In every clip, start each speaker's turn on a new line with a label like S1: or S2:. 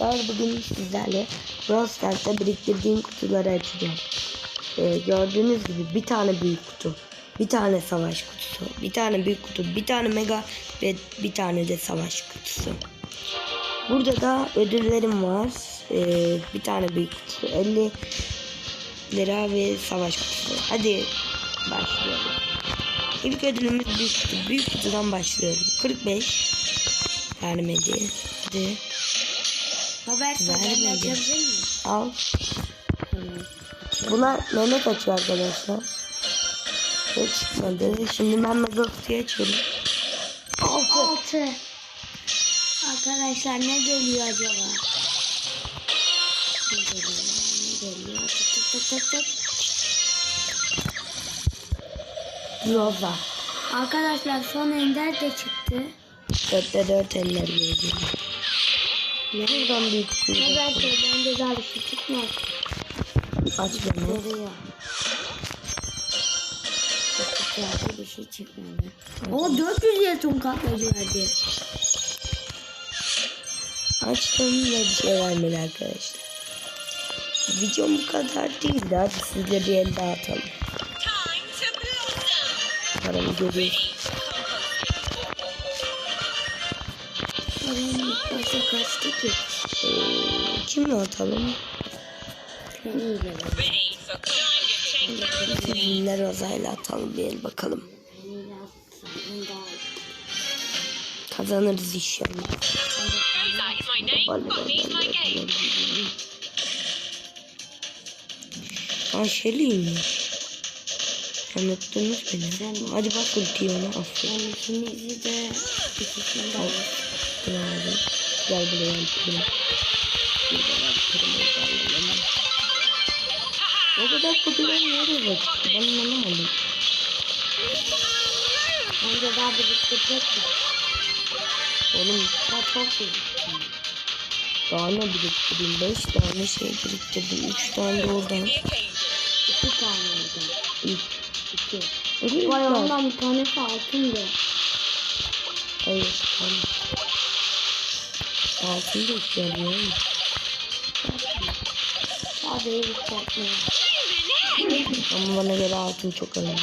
S1: Ben bugün sizlerle Brawl Stars'ta biriktirdiğim kutuları açacağım. Ee, gördüğünüz gibi bir tane büyük kutu, bir tane savaş kutusu, bir tane büyük kutu, bir tane mega ve bir tane de savaş kutusu. Burada da ödüllerim var. Ee, bir tane büyük kutu, 50 lira ve savaş kutusu. Hadi başlayalım. İlk ödülümüz büyük kutu. Büyük kutudan başlıyorum. 45 vermedi. Hadi.
S2: Haber sen
S1: Ver
S2: ben açabilir miyim?
S1: Al. Buna Mehmet açıyor arkadaşlar. Hiç çıkmadı. Şimdi ben mega kutuyu açıyorum. Altı.
S2: Altı. Arkadaşlar ne geliyor acaba? Ne geliyor? Ne geliyor? Tık tık tık tık.
S1: Roza.
S2: Arkadaşlar son ender de çıktı.
S1: Dörtte dört eller geliyor. Buradan büyük kutuyu
S2: Haber
S1: açıyorum.
S2: sen bende daha bir şey çıkmaz.
S1: Aç beni.
S2: Geliyor. Çok bir şey çıkmadı. O 400 jeton katlayıcı verdi.
S1: Açtım ve bir şey vermedi arkadaşlar. Videom bu kadar değildi. Hadi sizle bir el daha atalım. Paramı görüyoruz.
S2: Param ilk başta kaçtı ki?
S1: Ee, kimle atalım?
S2: Ben gelelim.
S1: Sizinle Roza'yla atalım bir el bakalım.
S2: Ben ben.
S1: Kazanırız inşallah.
S3: Rosa is
S1: Unuttunuz beni. Hadi bak ultiyi ona aferin.
S2: Ben ikinizi de ikisini de
S1: Al. Aldım. Gel buraya aferin. Burada var kırmızı O kadar popüler yere bak. Ben anlamadım.
S2: Bence daha biriktirecek mi?
S1: Oğlum
S2: Daha çok biriktirdim.
S1: daha ne biriktireyim? 5 tane şey biriktirdim. 3 tane de oradan.
S2: İki tane oldu.
S1: İlk.
S2: İki.
S1: İki
S2: Vay ondan bir tanesi altındı.
S1: Hayır tamam. Altını da istiyorum.
S2: Sadece yükseltmeye.
S1: Ama bana göre altın çok önemli.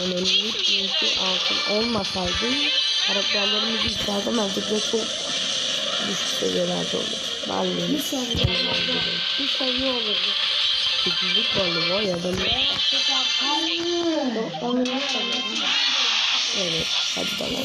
S1: Önemli çünkü altın olmasaydı karakterlerimizi yükseltemezdik ve çok düşük seviyelerde olur. Varlığımız
S2: Bir seviye olurdu. Bir seviye olurdu.
S1: Sekizlik varlığı var ya ben evet hadi tamam.